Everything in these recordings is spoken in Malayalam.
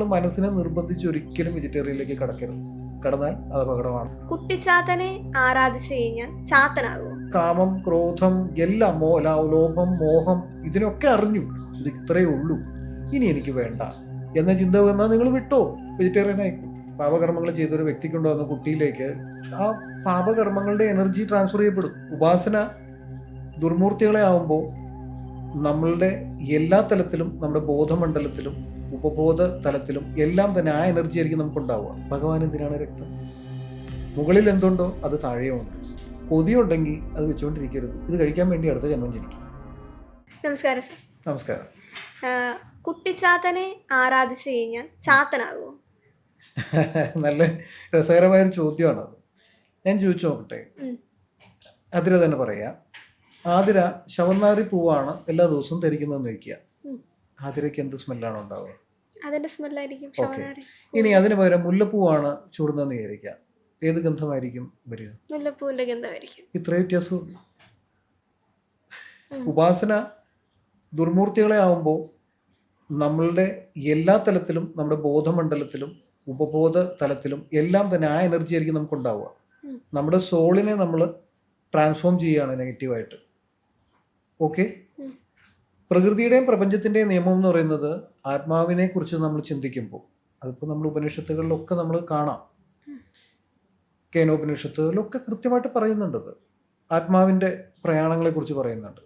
നമ്മൾ മനസ്സിനെ നിർബന്ധിച്ച് ഒരിക്കലും വെജിറ്റേറിയനിലേക്ക് കടക്കരുത്. കടന്നാൽ അത് അപകടമാണ്. കുട്ടിച്ചാത്തനെ ആരാധിച്ചു കഴിഞ്ഞാൽ ചാത്തനാകുമോ? കാമം ക്രോധം എല്ലാം മോ ലോഭം മോഹം ഇതിനൊക്കെ അറിഞ്ഞു. ഇത് ഇത്രയേ ഉള്ളൂ. ഇനി എനിക്ക് വേണ്ട. എന്ന ചിന്ത വന്നാൽ നിങ്ങൾ വിട്ടോ? വെജിറ്റേറിയൻ ആയിക്കോ? പാപകർമ്മങ്ങൾ ചെയ്തൊരു വ്യക്തിക്കുണ്ടാകുന്ന കുട്ടിയിലേക്ക് ആ പാപകർമ്മങ്ങളുടെ എനർജി ട്രാൻസ്ഫർ ചെയ്യപ്പെടും. ഉപാസന ദുർമൂർത്തികളെ ആവുമ്പോൾ നമ്മളുടെ എല്ലാ തലത്തിലും നമ്മുടെ ബോധമണ്ഡലത്തിലും ഉപബോധ തലത്തിലും എല്ലാം തന്നെ ആ എനർജി ആയിരിക്കും നമുക്ക് ഉണ്ടാവുക ഭഗവാൻ എന്തിനാണ് രക്തം? മുകളിൽ എന്തുണ്ടോ അത് താഴെയുണ്ട്. കൊതിയുണ്ടെങ്കിൽ അത് വെച്ചുകൊണ്ടിരിക്കരുത്. ഇത് കഴിക്കാൻ വേണ്ടി അടുത്ത ജന്മം ജനിക്കും. നമസ്കാരം സർ. നമസ്കാരം. കുട്ടിച്ചാത്തനെ ആരാധിച്ചു കഴിഞ്ഞാൽ ചാത്തനാകുമോ നല്ല രസകരമായ രസകരമായൊരു ചോദ്യമാണത് ഞാൻ ചോദിച്ചു നോക്കട്ടെ. അതിര തന്നെ പറയാം ആതിര ശവന്നാരി പൂവാണ് എല്ലാ ദിവസവും ധരിക്കുന്നതെന്ന് വയ്ക്കുക. ആതിരയ്ക്ക് എന്ത് സ്മെല്ലാണ് ഉണ്ടാവുക? അതിന്റെ സ്മെല്ലായിരിക്കും ഓക്കെ. ഇനി അതിന് പകരം മുല്ലപ്പൂവാണ് ചൂടുന്നതെന്ന് വിചാരിക്കാം ഏത് ഗന്ധമായിരിക്കും വരിക? മുല്ലപ്പൂവിന്റെ ഗന്ധമായിരിക്കും. ഇത്ര വ്യത്യാസവും. ഉപാസന ദുർമൂർത്തികളെ ആവുമ്പോൾ നമ്മളുടെ എല്ലാ തലത്തിലും നമ്മുടെ ബോധമണ്ഡലത്തിലും ഉപബോധ തലത്തിലും എല്ലാം തന്നെ ആ എനർജി ആയിരിക്കും നമുക്ക് ഉണ്ടാവുക നമ്മുടെ സോളിനെ നമ്മൾ ട്രാൻസ്ഫോം ചെയ്യുകയാണ് നെഗറ്റീവായിട്ട്. ഓക്കെ. പ്രകൃതിയുടെയും പ്രപഞ്ചത്തിന്റെയും നിയമം എന്ന് പറയുന്നത് ആത്മാവിനെ കുറിച്ച് നമ്മൾ ചിന്തിക്കുമ്പോൾ അതിപ്പോൾ നമ്മൾ ഉപനിഷത്തുകളിലൊക്കെ നമ്മൾ കാണാം. കേനോപനിഷത്തുകളിലൊക്കെ കൃത്യമായിട്ട് പറയുന്നുണ്ടത് ആത്മാവിന്റെ പ്രയാണങ്ങളെക്കുറിച്ച് പറയുന്നുണ്ട്.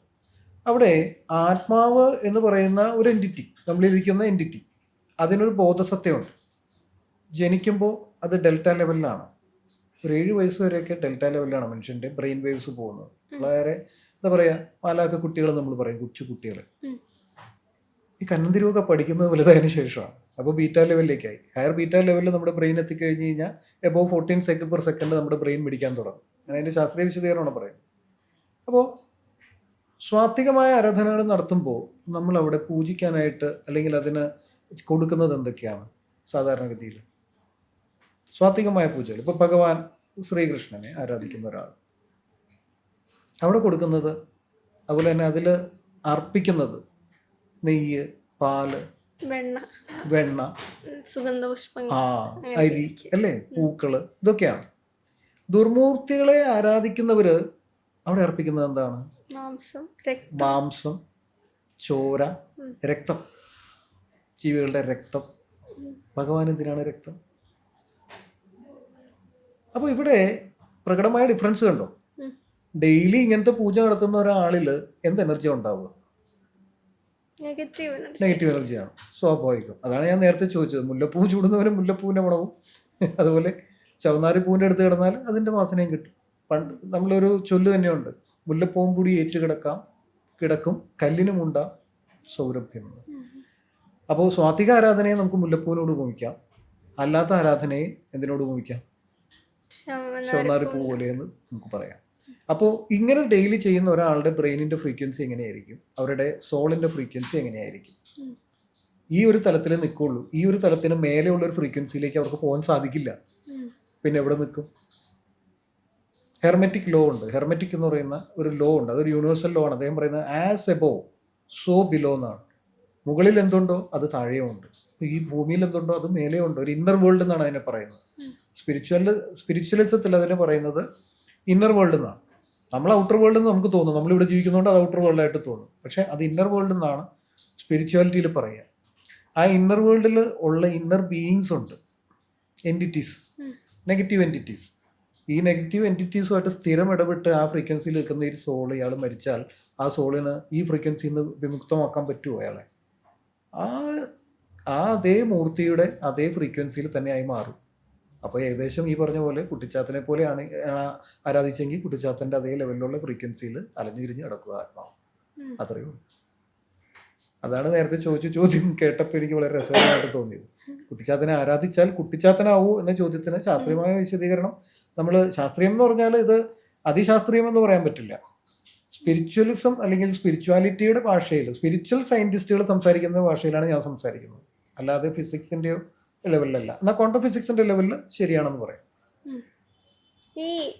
അവിടെ ആത്മാവ് എന്ന് പറയുന്ന ഒരു എന്റിറ്റി നമ്മളിരിക്കുന്ന എന്റിറ്റി അതിനൊരു ബോധസത്യമുണ്ട് ജനിക്കുമ്പോൾ അത് ഡെൽറ്റ ലെവലിലാണ്. ഒരു ഏഴ് വയസ്സ് വരെയൊക്കെ ഡെൽറ്റ ലെവലിലാണ് മനുഷ്യന്റെ ബ്രെയിൻ വേവ്സ് പോകുന്നത്. വളരെ എന്താ പറയുക പാലാക്ക കുട്ടികൾ നമ്മൾ പറയും കൊച്ചു കുട്ടികൾ ഈ കന്നന്തിരുവൊക്കെ പഠിക്കുന്നത് വലുതായതിനു ശേഷമാണ്. അപ്പോൾ ബീറ്റ ലെവലിലേക്കായി. ഹയർ ബീറ്റ ലെവലിൽ നമ്മുടെ ബ്രെയിൻ എത്തിക്കഴിഞ്ഞ് കഴിഞ്ഞാൽ above fourteen second per second നമ്മുടെ ബ്രെയിൻ പിടിക്കാൻ തുടങ്ങും. ഞാൻ അതിന്റെ ശാസ്ത്രീയ വിശദീകരണമാണ് പറയുന്നത്. അപ്പോൾ സ്വാത്വികമായ ആരാധനകൾ നടത്തുമ്പോൾ നമ്മൾ അവിടെ പൂജിക്കാനായിട്ട് അല്ലെങ്കിൽ അതിന് കൊടുക്കുന്നത് എന്തൊക്കെയാണ് സാധാരണഗതിയിൽ? സ്വാത്വികമായ പൂജകൾ. ഇപ്പോൾ ഭഗവാൻ ശ്രീകൃഷ്ണനെ ആരാധിക്കുന്ന ഒരാൾ. അവിടെ കൊടുക്കുന്നത്? അതുപോലെ തന്നെ അതിൽ അർപ്പിക്കുന്നത് നെയ്യ് പാൽ വെണ്ണ. വെണ്ണ സുഗന്ധപുഷ്പങ്ങൾ. ആ അരി അല്ലേ? പൂക്കൾ ഇതൊക്കെയാണ്. ദുർമൂർത്തികളെ ആരാധിക്കുന്നവര് അവിടെ അർപ്പിക്കുന്നത് എന്താണ്? മാംസം മാംസം ചോര രക്തം. ജീവികളുടെ രക്തം. ഭഗവാൻ എന്തിനാണ് രക്തം? അപ്പോൾ ഇവിടെ പ്രകടമായ ഡിഫറൻസ് കണ്ടോ. ഡെയിലി ഇങ്ങനത്തെ പൂജ നടത്തുന്ന ഒരാളിൽ എന്ത് എനർജി ഉണ്ടാവുക? നെഗറ്റീവ് എനർജി നെഗറ്റീവ് എനർജിയാണ് സ്വാഭാവികം. അതാണ് ഞാൻ നേരത്തെ ചോദിച്ചത്. മുല്ലപ്പൂ ചൂടുന്നവന് മുല്ലപ്പൂവിന്റെ മണവും. അതുപോലെ ചവന്നാരി പൂവിന്റെ അടുത്ത് കിടന്നാൽ അതിന്റെ വാസനയും കിട്ടും. പണ്ട് നമ്മളൊരു ചൊല്ല് തന്നെയുണ്ട്. മുല്ലപ്പൂവും കൂടി ഏറ്റു കിടക്കാം. കിടക്കും. കല്ലിനുമുണ്ട സൗരഭ്യം അപ്പോൾ സ്വാത്വിക ആരാധനയെ നമുക്ക് മുല്ലപ്പൂവിനോട് ഭൂമിക്കാം അല്ലാത്ത ആരാധനയെ എന്തിനോട് ഭൂമിക്കാം ചവന്നാരി പൂ പോലെ എന്ന് നമുക്ക് പറയാം. അപ്പോൾ ഇങ്ങനെ ഡെയിലി ചെയ്യുന്ന ഒരാളുടെ ബ്രെയിനിന്റെ ഫ്രീക്വൻസി എങ്ങനെയായിരിക്കും? അവരുടെ സോളിന്റെ ഫ്രീക്വൻസി എങ്ങനെയായിരിക്കും? ഈ ഒരു തലത്തിൽ നിൽക്കുള്ളൂ ഈ ഒരു തലത്തിന് മേലെയുള്ള ഒരു ഫ്രീക്വൻസിയിലേക്ക് അവർക്ക് പോകാൻ സാധിക്കില്ല. പിന്നെ എവിടെ നിൽക്കും? ഹെർമെറ്റിക് ലോ ഉണ്ട്. ഹെർമെറ്റിക് എന്ന് പറയുന്ന ഒരു ലോ ഉണ്ട്. അതൊരു യൂണിവേഴ്സൽ ലോ ആണ്. അദ്ദേഹം പറയുന്നത് ആസ് എബോ സോ ബിലോ എന്നാണ്. മുകളിൽ എന്തുണ്ടോ അത് താഴെയുണ്ട് ഈ ഭൂമിയിൽ എന്തുണ്ടോ അത് മേലെയുണ്ട് ഒരു ഇന്നർ വേൾഡ് എന്നാണ് അതിനെ പറയുന്നത്. സ്പിരിച്വൽ സ്പിരിച്വലിസത്തിൽ അതിനെ പറയുന്നത് ഇന്നർ വേൾഡിൽ നിന്നാണ് നമ്മൾ ഔട്ടർ വേൾഡ് എന്ന് നമുക്ക് തോന്നും. നമ്മളിവിടെ ജീവിക്കുന്നതുകൊണ്ട് അത് ഔട്ടർ വേൾഡായിട്ട് തോന്നും. പക്ഷേ അത് ഇന്നർ വേൾഡിൽ നിന്നാണ് സ്പിരിച്വാലിറ്റിയിൽ പറയുക. ആ ഇന്നർ വേൾഡിൽ ഉള്ള ഇന്നർ ബീയിങ്സ് ഉണ്ട്. എന്റിറ്റീസ് നെഗറ്റീവ് എന്റിറ്റീസ് ഈ നെഗറ്റീവ് എന്റിറ്റീസുമായിട്ട് സ്ഥിരം ഇടപെട്ട് ആ ഫ്രീക്വൻസിയിൽ നിൽക്കുന്ന ഒരു സോൾ ഇയാൾ മരിച്ചാൽ ആ സോളിന് ഈ ഫ്രീക്വൻസിയിൽ നിന്ന് വിമുക്തമാക്കാൻ പറ്റുമോ അയാളെ? ആ ആ അതേ മൂർത്തിയുടെ അതേ ഫ്രീക്വൻസിയിൽ തന്നെയായി ആയി മാറും. അപ്പോൾ ഏകദേശം ഈ പറഞ്ഞ പോലെ കുട്ടിച്ചാത്തനെ പോലെയാണ് ആരാധിച്ചെങ്കിൽ കുട്ടിച്ചാത്തന്റെ അതേ ലെവലിലുള്ള ഫ്രീക്വൻസിയിൽ അലഞ്ഞിരിഞ്ഞ് കിടക്കുക ആത്മാവ്. അത്രയേ ഉള്ളൂ. അതാണ് നേരത്തെ ചോദിച്ച ചോദ്യം കേട്ടപ്പോൾ എനിക്ക് വളരെ രസകരമായിട്ട് തോന്നിയത്. കുട്ടിച്ചാത്തനെ ആരാധിച്ചാൽ കുട്ടിച്ചാത്തനാവൂ എന്ന ചോദ്യത്തിന് ശാസ്ത്രീയമായ വിശദീകരണം. നമ്മൾ ശാസ്ത്രീയം എന്ന് പറഞ്ഞാൽ ഇത് അതിശാസ്ത്രീയം എന്ന് പറയാൻ പറ്റില്ല. സ്പിരിച്വലിസം അല്ലെങ്കിൽ സ്പിരിച്വാലിറ്റിയുടെ ഭാഷയിൽ സ്പിരിച്വൽ സയന്റിസ്റ്റുകൾ സംസാരിക്കുന്ന ഭാഷയിലാണ് ഞാൻ സംസാരിക്കുന്നത്. അല്ലാതെ ഫിസിക്സിന്റെയോ ലെവലിലല്ല. എന്നാൽ ക്വാണ്ടം ഫിസിക്സിന്റെ ലെവലിൽ ശരിയാണെന്ന് പറയാം. ഈ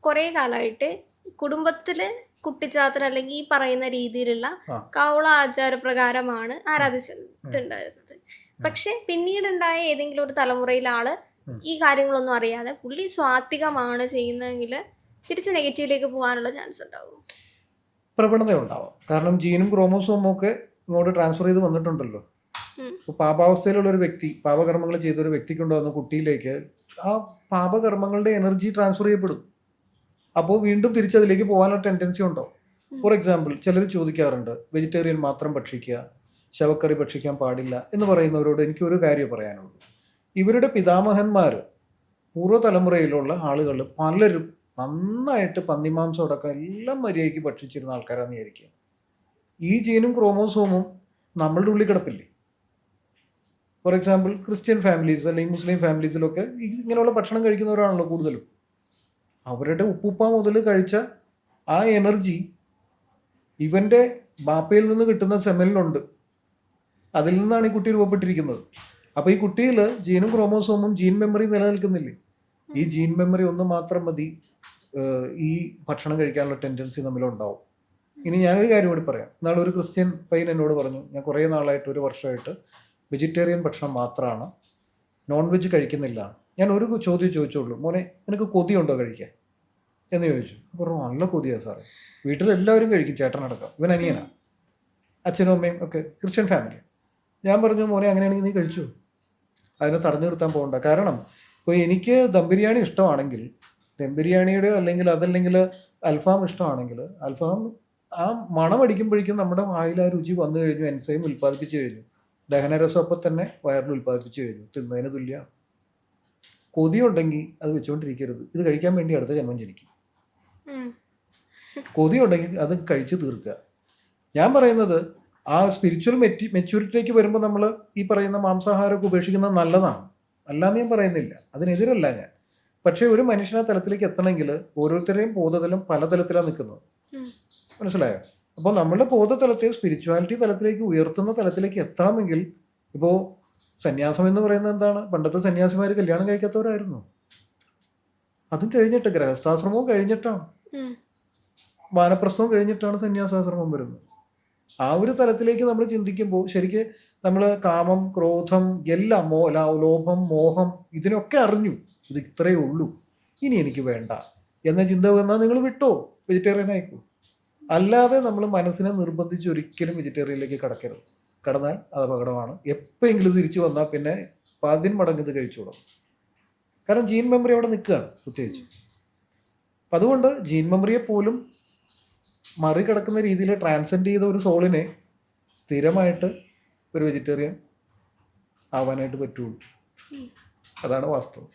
കുറെ കാലമായിട്ട് കുടുംബത്തിൽ കുട്ടിച്ചാത്തൻ അല്ലെങ്കിൽ ഈ പറയുന്ന രീതിയിലുള്ള. കൗള ആചാരപ്രകാരമാണ് ആരാധിച്ചിട്ടുണ്ടായിരുന്നത്. പക്ഷെ പിന്നീടുണ്ടായ ഏതെങ്കിലും ഒരു തലമുറയിലാൾ ഈ കാര്യങ്ങളൊന്നും അറിയാതെ പുള്ളി സ്വാത്വികമാണ് ചെയ്യുന്നതെങ്കിൽ തിരിച്ച് നെഗറ്റീവിലേക്ക് പോകാനുള്ള ചാൻസ് ഉണ്ടാവും. പ്രവണത ഉണ്ടാവും കാരണം ജീനും ക്രോമോസോമും ഒക്കെ ഇങ്ങോട്ട് ട്രാൻസ്ഫർ ചെയ്ത് വന്നിട്ടുണ്ടല്ലോ. ഉം. പാപാവസ്ഥയിലുള്ള ഒരു വ്യക്തി പാപകർമ്മങ്ങൾ ചെയ്ത ഒരു വ്യക്തിക്ക് ഉണ്ടാകുന്ന കുട്ടിയിലേക്ക് ആ പാപകർമ്മങ്ങളുടെ എനർജി ട്രാൻസ്ഫർ ചെയ്യപ്പെടും. അപ്പോൾ വീണ്ടും തിരിച്ചതിലേക്ക് പോകാനുള്ള ടെൻഡൻസി ഉണ്ടോ? ഫോർ എക്സാമ്പിൾ ചിലർ ചോദിക്കാറുണ്ട് വെജിറ്റേറിയൻ മാത്രം ഭക്ഷിക്കുക ശവക്കറി ഭക്ഷിക്കാൻ പാടില്ല എന്ന് പറയുന്നവരോട് എനിക്ക് ഒരു കാര്യം പറയാനുള്ളൂ. ഇവരുടെ പിതാമഹന്മാർ പൂർവതലമുറയിലുള്ള ആളുകൾ പലരും നന്നായിട്ട് പന്നിമാംസം അടക്കം എല്ലാം മര്യാദയ്ക്ക് ഭക്ഷിച്ചിരുന്ന ആൾക്കാരാണെന്ന് വിചാരിക്കുക. ഈ ജീനും ക്രോമോസോമും നമ്മളുടെ ഉള്ളിൽ കിടപ്പില്ലേ? ഫോർ എക്സാമ്പിൾ ക്രിസ്ത്യൻ ഫാമിലീസ് അല്ലെങ്കിൽ മുസ്ലിം ഫാമിലീസിലൊക്കെ ഇങ്ങനെയുള്ള ഭക്ഷണം കഴിക്കുന്നവരാണല്ലോ കൂടുതലും. അവരുടെ ഉപ്പുപ്പ മുതൽ കഴിച്ച ആ എനർജി ഇവന്റെ ബാപ്പയിൽ നിന്ന് കിട്ടുന്ന സെമലിലുണ്ട് അതിൽ നിന്നാണ് ഈ കുട്ടി രൂപപ്പെട്ടിരിക്കുന്നത്. അപ്പോൾ ഈ കുട്ടിയിൽ ജീനും ക്രോമോസോമും ജീൻ മെമ്മറി നിലനിൽക്കുന്നില്ലേ? ഈ ജീൻ മെമ്മറി ഒന്ന് മാത്രം മതി ഈ ഭക്ഷണം കഴിക്കാനുള്ള ടെൻഡൻസി നമ്മളുണ്ടാവും ഇനി ഞാനൊരു കാര്യം കൂടി പറയാം. നാളെ ഒരു ക്രിസ്ത്യൻ പയ്യൻ എന്നോട് പറഞ്ഞു ഞാൻ കുറേ നാളായിട്ട് ഒരു വർഷമായിട്ട് വെജിറ്റേറിയൻ ഭക്ഷണം മാത്രമാണ് നോൺ വെജ് കഴിക്കുന്നില്ല. ഞാൻ ഒരു ചോദ്യം ചോദിച്ചോളൂ. മോനെ നിനക്ക് കൊതിയുണ്ടോ കഴിക്കാൻ? എന്ന് ചോദിച്ചു. പറഞ്ഞു നല്ല കൊതിയാണ് സാറേ. വീട്ടിലെല്ലാവരും കഴിക്കും ചേട്ടനടക്കം. ഇവൻ അനിയനാണ് അച്ഛനും അമ്മയും ഒക്കെ ക്രിസ്ത്യൻ ഫാമിലി ഞാൻ പറഞ്ഞു മോനെ അങ്ങനെയാണെങ്കിൽ നീ കഴിച്ചു? അതിനെ തടഞ്ഞു നിർത്താൻ പോകണ്ട. കാരണം ഇപ്പോൾ എനിക്ക് ദം ബിരിയാണി ഇഷ്ടമാണെങ്കിൽ ദം ബിരിയാണിയുടെ അല്ലെങ്കിൽ അതല്ലെങ്കിൽ അൽഫാം ഇഷ്ടമാണെങ്കിൽ അൽഫാം ആ മണം അടിക്കുമ്പോഴേക്കും നമ്മുടെ വായിൽ ആ രുചി വന്നു കഴിഞ്ഞു എൻസൈം ഉൽപ്പാദിപ്പിച്ചു കഴിഞ്ഞു. ദഹനരസം അപ്പം തന്നെ വയറിൽ ഉൽപ്പാദിപ്പിച്ചു കഴിഞ്ഞു. തിന്നതിന് തുല്യമാണ്. കൊതിയുണ്ടെങ്കിൽ അത് വെച്ചുകൊണ്ടിരിക്കരുത്. ഇത് കഴിക്കാൻ വേണ്ടി അടുത്ത ജന്മം ജനിക്കും. കൊതിയുണ്ടെങ്കിൽ അത് കഴിച്ചു തീർക്കുക. ഞാൻ പറയുന്നത് ആ സ്പിരിച്വൽ മെറ്റി മെച്യൂരിറ്റിയിലേക്ക് വരുമ്പോൾ നമ്മൾ ഈ പറയുന്ന മാംസാഹാരമൊക്കെ ഉപേക്ഷിക്കുന്നത് നല്ലതാണ്. അല്ലാന്ന് ഞാൻ പറയുന്നില്ല. അതിനെതിരല്ല ഞാൻ. പക്ഷേ ഒരു മനുഷ്യനെ തലത്തിലേക്ക് എത്തണമെങ്കിൽ ഓരോരുത്തരെയും ബോധതലും പല തലത്തിലാണ് നിൽക്കുന്നത് മനസ്സിലായോ? അപ്പോൾ നമ്മളുടെ ബോധതലത്തെ സ്പിരിച്വാലിറ്റി തലത്തിലേക്ക് ഉയർത്തുന്ന തലത്തിലേക്ക് എത്താമെങ്കിൽ ഇപ്പോൾ സന്യാസം എന്ന് പറയുന്നത് എന്താണ്? പണ്ടത്തെ സന്യാസിമാർ കല്യാണം കഴിക്കാത്തവരായിരുന്നു. അതും കഴിഞ്ഞിട്ട് ഗൃഹസ്ഥാശ്രമവും കഴിഞ്ഞിട്ടാണ്. വാനപ്രസ്ഥവും കഴിഞ്ഞിട്ടാണ് സന്യാസാശ്രമം വരുന്നത്. ആ ഒരു തലത്തിലേക്ക് നമ്മൾ ചിന്തിക്കുമ്പോൾ ശരിക്ക് നമ്മൾ കാമം ക്രോധം എല്ലാം മോ ലോഭം മോഹം ഇതിനൊക്കെ അറിഞ്ഞു. ഇത് ഇത്രയേ ഉള്ളൂ. ഇനി എനിക്ക് വേണ്ട. എന്ന ചിന്ത വന്നാൽ നിങ്ങൾ വിട്ടോ? വെജിറ്റേറിയൻ ആയിക്കോ? അല്ലാതെ നമ്മൾ മനസ്സിനെ നിർബന്ധിച്ച് ഒരിക്കലും വെജിറ്റേറിയനിലേക്ക് കടക്കരുത്. കടന്നാൽ അത് അപകടമാണ്. എപ്പോഴെങ്കിലും തിരിച്ചു വന്നാൽ പിന്നെ പതിന് മടങ്ങ് ഇത് കാരണം ജീൻ മെമ്മറി അവിടെ നിൽക്കുകയാണ് പ്രത്യേകിച്ച്. അപ്പം അതുകൊണ്ട് ജീൻ മെമ്മറിയെ പോലും മറികടക്കുന്ന രീതിയിൽ ട്രാൻസെൻഡ് ചെയ്ത ഒരു സോളിനെ സ്ഥിരമായിട്ട് ഒരു വെജിറ്റേറിയൻ ആവാനായിട്ട് പറ്റുള്ളൂ. അതാണ് വാസ്തവം.